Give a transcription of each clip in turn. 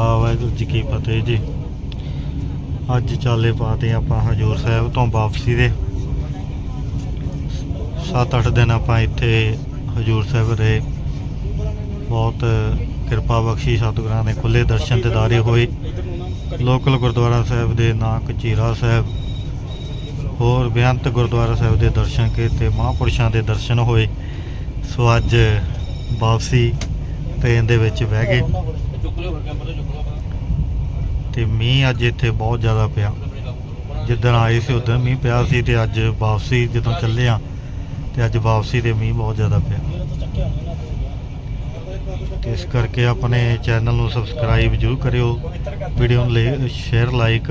ਵਾਹਿਗੁਰੂ ਜੀ ਕੀ ਫਤਿਹ ਜੀ। ਅੱਜ ਚਾਲੇ ਪਾਤੇ ਆਪਾਂ ਹਜੂਰ ਸਾਹਿਬ ਤੋਂ ਵਾਪਸੀ ਦੇ। 7-8 ਦਿਨ ਆਪਾਂ ਇੱਥੇ ਹਜੂਰ ਸਾਹਿਬ ਰਹੇ। ਬਹੁਤ ਕਿਰਪਾ ਬਖਸ਼ੀ ਸਤਿਗੁਰਾਂ ਦੇ ਖੁੱਲੇ ਦਰਸ਼ਨ ਦਿਦਾਰੇ ਹੋਏ। ਲੋਕਲ ਗੁਰਦੁਆਰਾ ਸਾਹਿਬ ਦੇ ਨਾਂ ਚੀਰਾ ਸਾਹਿਬ। ਹੋਰ ਬੇਅੰਤ ਗੁਰਦੁਆਰਾ ਸਾਹਿਬ ਦੇ ਦਰਸ਼ਨ ਕੀਤੇ ਮਹਾਂਪੁਰਸ਼ਾਂ ਦੇ ਦਰਸ਼ਨ ਹੋਏ। ਸੋ ਅੱਜ ਵਾਪਸੀ ਟ੍ਰੇਨ ਦੇ ਵਿੱਚ ਬਹਿ ਗਏ। ਤੇ ਮੀਂਹ ਅੱਜ ਇੱਥੇ ਬਹੁਤ ਜ਼ਿਆਦਾ ਪਿਆ ਜਿੱਦਣ ਆਏ ਸੀ ਉਦੋਂ ਮੀਂਹ ਪਿਆ ਸੀ ਤੇ ਅੱਜ ਵਾਪਸੀ ਜਦੋਂ ਚੱਲੇ ਆ ਤੇ ਅੱਜ ਵਾਪਸੀ ਤੇ ਮੀਂਹ ਬਹੁਤ ਜ਼ਿਆਦਾ ਪਿਆ ਤੇ ਇਸ ਕਰਕੇ ਆਪਣੇ ਚੈਨਲ ਨੂੰ ਸਬਸਕ੍ਰਾਈਬ ਜ਼ਰੂਰ ਕਰਿਓ, ਵੀਡੀਓ ਨੂੰ ਸ਼ੇਅਰ, ਲਾਈਕ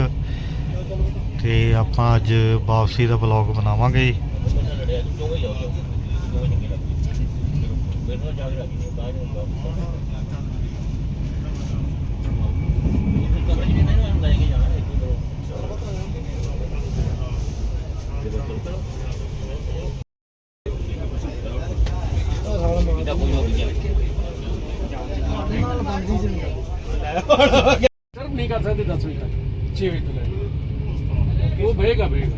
ਤੇ ਆਪਾਂ ਅੱਜ ਵਾਪਸੀ ਦਾ ਵਲੌਗ ਬਣਾਵਾਂਗੇ ਜੀ। ਸਰ ਨਹੀਂ ਕਰ ਸਕਦੇ 10 ਵਜੇ ਤੱਕ 6 ਵਜੇ ਤੱਕ ਉਹ ਬਹੇਗਾ ਬਹੇਗਾ।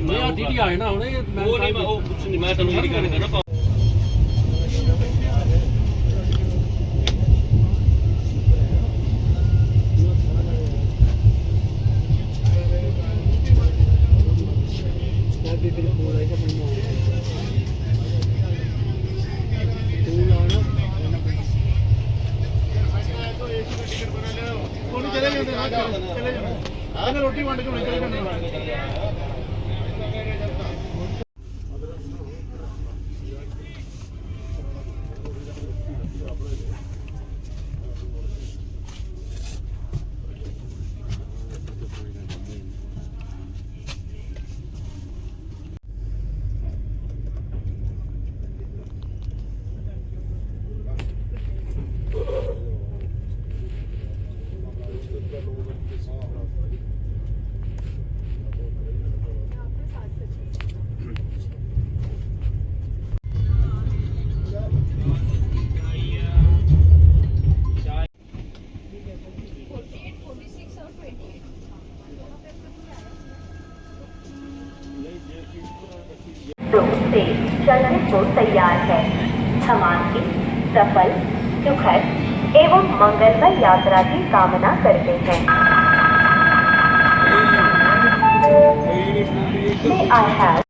ਨਹੀਂ ਆ ਡੀਟੀ ਆਏ ਨਾ ਹੁਣੇ ਮੈਂ ਉਹ ਨਹੀਂ ਮੈਂ ਉਹ ਕੁਛ ਨਹੀਂ ਮੈਂ ਤੁਹਾਨੂੰ ਜਿਹੜੀ ਗੱਲ दो से चलने को तैयार है समाधि सफल सुखद एवं मंगलमय यात्रा की कामना करते हैं May I have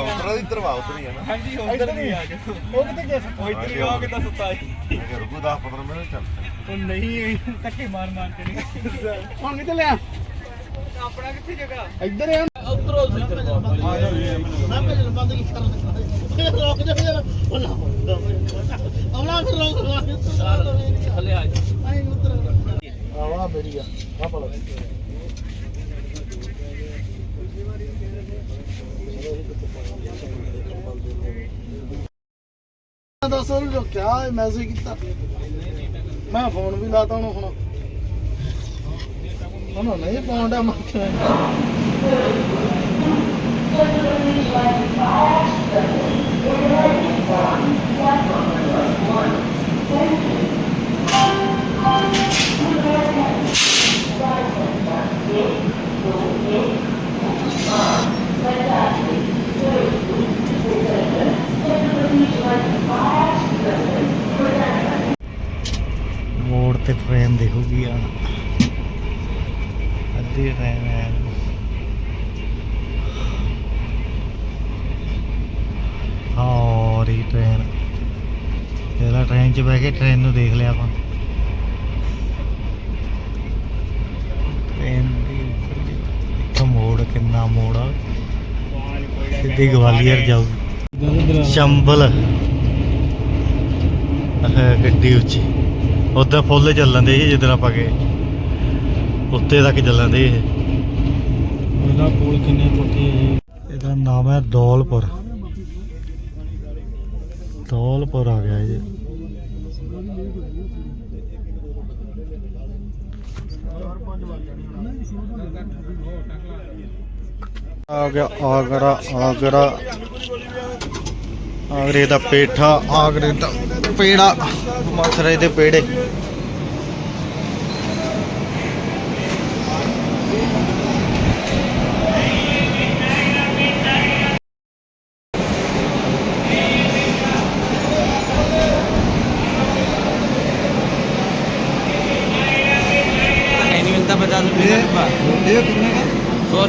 ਉਤਰਾ ਦੀ ਤਰਵਾ ਉਤਰੀ ਹੈ ਨਾ ਹਾਂਜੀ ਉਧਰ ਨਹੀਂ ਆ ਗਏ ਉਹ ਕਿੱਥੇ ਗਿਆ ਉਹ ਇੱਧਰ ਹੀ ਆ ਕੇ ਤਾਂ ਸੁੱਤਾ ਸੀ ਅਗਰ ਰੁਕੂ 10 15 ਮਿੰਟ ਚੱਲ ਉਹ ਨਹੀਂ ਧੱਕੇ ਮਾਰ ਮਾਰ ਕੇ ਨਹੀਂ ਹੁਣ ਕਿੱਥੇ ਲਿਆ ਆਪਣਾ ਕਿੱਥੇ ਜਗ੍ਹਾ ਇੱਧਰ ਆ ਉਧਰੋਂ ਮੈਂ ਬੰਦ ਕੀ ਕਰ ਰੋਕ ਦੇ ਯਾਰ ਉਹ ਨਾ ਆਉਣਾ ਫਿਰ ਰੋਕ ਥੱਲੇ ਆ ਆਈ ਉਧਰ। ਆਵਾ ਮੇਰੀ ਆ। ਆ ਪੜਾ ਦੱਸ ਉਹਨੂੰ ਮੈਸੇਜ ਕੀਤਾ। ਮੈਂ ਫੋਨ ਵੀ ਲਾਤਾ ਉਹਨੂੰ ਹੁਣ। ਉਹਨੂੰ ਨਹੀਂ ਪਾਉਂਦਾ ਮੈਂ ਤੇ ਟ੍ਰੇਨ ਦੇਖੂਗੀ ਆ ਅੱਧੀ ਟ੍ਰੇਨ ਹੈ। ਟ੍ਰੇਨ। ਇਹਦਾ ਟ੍ਰੇਨ 'ਚ ਬਹਿ ਕੇ ਟ੍ਰੇਨ ਨੂੰ ਦੇਖ ਲਿਆ ਆਪਾਂ। ਟ੍ਰੇਨ ਦੀ ਇੱਥੋਂ ਮੋੜ ਕਿੰਨਾ ਮੋੜ ਆ। ਸਿੱਧੀ ਗਵਾਲੀਅਰ ਜਾਊ। ਚੰਬਲ। ਗੱਡੀ ਉੱਚੀ। ਉਧਰ ਫੁੱਲ ਚੱਲਣ ਦੇ ਸੀ ਜਿੱਦਣ ਆਪਾਂ ਗਏ। ਉੱਤੇ ਤੱਕ ਚੱਲਣ ਦੇ ਇਹ ਉਹਦਾ ਪੁਲ ਕਿੰਨੇ ਟੁੱਟੇ ਇਹਦਾ ਨਾਮ ਹੈ ਦੌਲਪੁਰ। ਦੌਲਪੁਰ ਆ ਗਿਆ ਜੀ। ਆ ਗਿਆ ਆਗਰਾ ਆਗਰਾ। ਆਗਰੇ ਦਾ ਪੇਠਾ, ਆਗਰੇ ਦਾ ਪੇੜਾ ਮਥਰੇ ਦੇ ਪੇੜੇ।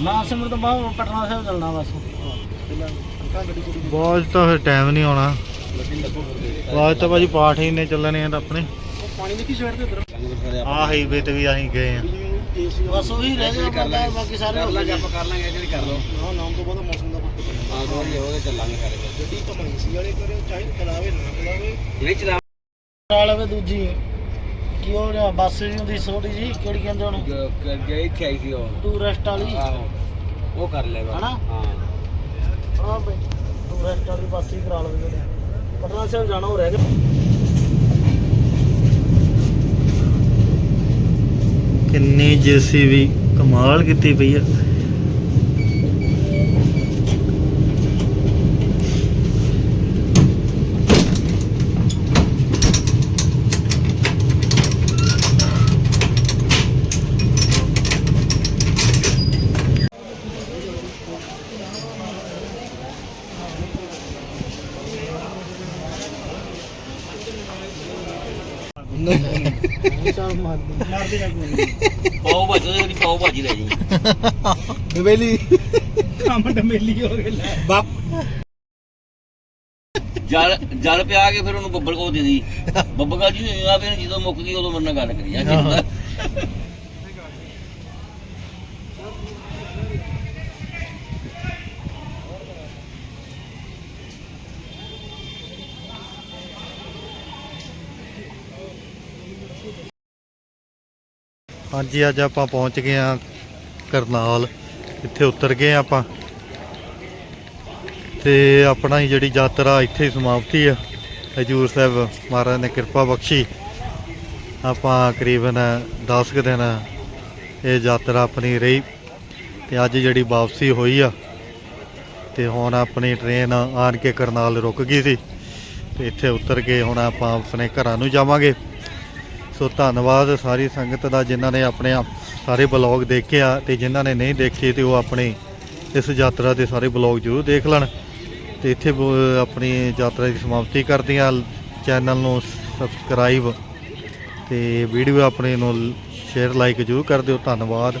है ਨਾ ਸਮਰ ਤੋਂ ਬਾਅਦ ਪਟਨਾ ਸਾਹਿਬ ਚੱਲਣਾ ਬਸ। ਬਾਅਦ 'ਚ ਤਾਂ ਫਿਰ ਟਾਈਮ ਨਹੀਂ ਆਉਣਾ। ਬਾਅਦ 'ਚ ਤਾਂ ਭਾਜੀ ਪਾਠ ਹੀ ਨੇ ਚੱਲਣੇ ਆ ਤਾਂ ਆਪਣੇ। ਪਾਣੀ ਦੇਖੀ ਸ਼ਹਿਰ ਦੇ ਉਧਰ ਆਹ ਹਾਈਵੇ ਤੇ ਵੀ ਅਸੀਂ ਗਏ ਆ। ਬਸ ਉਹੀ ਰਹਿ ਗਿਆ ਬੰਦਾ ਬਾਕੀ ਸਾਰੇ ਹੋ ਗਏ। ਆਪਾਂ ਕਰ ਲਾਂਗੇ ਜਿਹੜੀ ਕਰ ਲਓ। ਹਾਂ ਨਾਮ ਤੋਂ ਬਾਅਦ ਮੌਸਮ ਦਾ ਪੈਂਦਾ ਹਾਂ ਦੋ ਹੋ ਗਏ ਚੱਲਾਂਗੇ ਸਾਰੇ। ਗੱਡੀ ਕਮਾਈ ਸੀ ਵਾਲੇ ਕਰੇ ਚਾਹੇ ਚਲਾਵੇ ਨਾ ਚਲਾਵੇ। ਨਹੀਂ ਚਲਾ ਨਾਲ ਵੇ ਦੂਜੀ। ਕੀ ਹੋ ਰਿਹਾ ਬੱਸ ਜੀ ਹੁੰਦੀ ਛੋਟੀ ਜੀ ਕਿਹੜੀ ਕਹਿੰਦੇ ਉਹਨੂੰ? ਗਏ ਇੱਥੇ ਆਈ ਸੀ ਉਹ। ਟੂਰਿਸਟ ਵਾਲੀ। ਆਹੋ ਉਹ ਕਰ ਲੈ ਬਸ। ਹਨਾ? ਹਾਂ। ਹਾਂ ਬਈ ਟੂਰਿਸਟ ਵਾਲੀ ਬੱਸ ਹੀ ਕਰਾ ਲਵੇ ਪਟਨਾ ਸਾਹਿਬ ਜਾਣਾ ਹੋ ਰਹਿ ਗਿਆ। ਕਿੰਨੀ ਜੀਸੀਬੀ ਕਮਾਲ ਕੀਤੀ ਪਈ ਆ। ਮਾਰਦੀ ਮਾਰਦੀ ਨਾ ਕੋਈ ਪਾਓ ਭਾਜੀ ਉਹਦੀ ਪਾਓ ਭਾਜੀ ਲੈ ਜੀ। ਦਵੇਲੀ ਕੰਮ ਡਮੇਲੀ ਹੋ। ਗਿਆ ਬਾਪ ਜਲ ਜਲ ਪਿਆ ਕੇ ਫਿਰ ਉਹਨੂੰ ਬੱਬਲ ਕੋ ਦੇ ਦੀ ਬੱਬਗਾ ਜੀ ਆ ਫਿਰ ਜਦੋਂ ਮੁੱਕ ਗਈ ਉਦੋਂ ਮੇਰੇ ਨਾਲ ਗੱਲ ਕਰੀ। ਜਾ ਹਾਂਜੀ, ਅੱਜ ਆਪਾਂ ਪਹੁੰਚ ਗਏ ਆ ਕਰਨਾਲ। ਇੱਥੇ ਉਤਰ ਗਏ ਆਪਾਂ। ਤੇ ਆਪਣਾ ਹੀ ਜਿਹੜੀ ਯਾਤਰਾ ਇੱਥੇ ਹੀ ਸਮਾਪਤੀ ਆ। ਹਜੂਰ ਸਾਹਿਬ ਮਹਾਰਾਜ ਨੇ ਕਿਰਪਾ ਬਖਸ਼ੀ। ਆਪਾਂ ਕਰੀਬਨ 10 ਕੁ ਦਿਨ ਇਹ ਯਾਤਰਾ ਆਪਣੀ ਰਹੀ। ਤੇ ਅੱਜ ਜਿਹੜੀ ਵਾਪਸੀ ਹੋਈ ਆ, ਤੇ ਹੁਣ ਆਪਣੀ ਟ੍ਰੇਨ ਆਣ ਕੇ ਕਰਨਾਲ ਰੁਕ ਗਈ ਸੀ। ਤੇ ਇੱਥੇ ਉਤਰ ਕੇ ਹੁਣ ਆਪਾਂ ਆਪਣੇ ਘਰਾਂ ਨੂੰ ਜਾਵਾਂਗੇ। ਸੋ ਧੰਨਵਾਦ ਸਾਰੀ ਸੰਗਤ ਦਾ ਜਿਨ੍ਹਾਂ ਨੇ ਆਪਣੇ ਆਪ ਸਾਰੇ ਬਲੌਗ ਦੇਖਿਆ ਤੇ ਜਿਨ੍ਹਾਂ ਨੇ ਨਹੀਂ ਦੇਖੇ ਤੇ ਉਹ ਆਪਣੇ ਇਸ ਯਾਤਰਾ ਦੇ ਸਾਰੇ ਬਲੌਗ ਜ਼ਰੂਰ ਦੇਖ ਲੈਣ। ਤੇ ਇੱਥੇ ਬ- ਆਪਣੀ ਯਾਤਰਾ ਦੀ ਸਮਾਪਤੀ ਕਰਦੇ ਹਾਂ ਚੈਨਲ ਨੂੰ ਸਬਸਕ੍ਰਾਈਬ ਤੇ ਵੀਡੀਓ ਆਪਣੇ ਨੂੰ ਸ਼ੇਅਰ, ਲਾਈਕ ਜ਼ਰੂਰ ਕਰ ਦਿਓ। ਧੰਨਵਾਦ।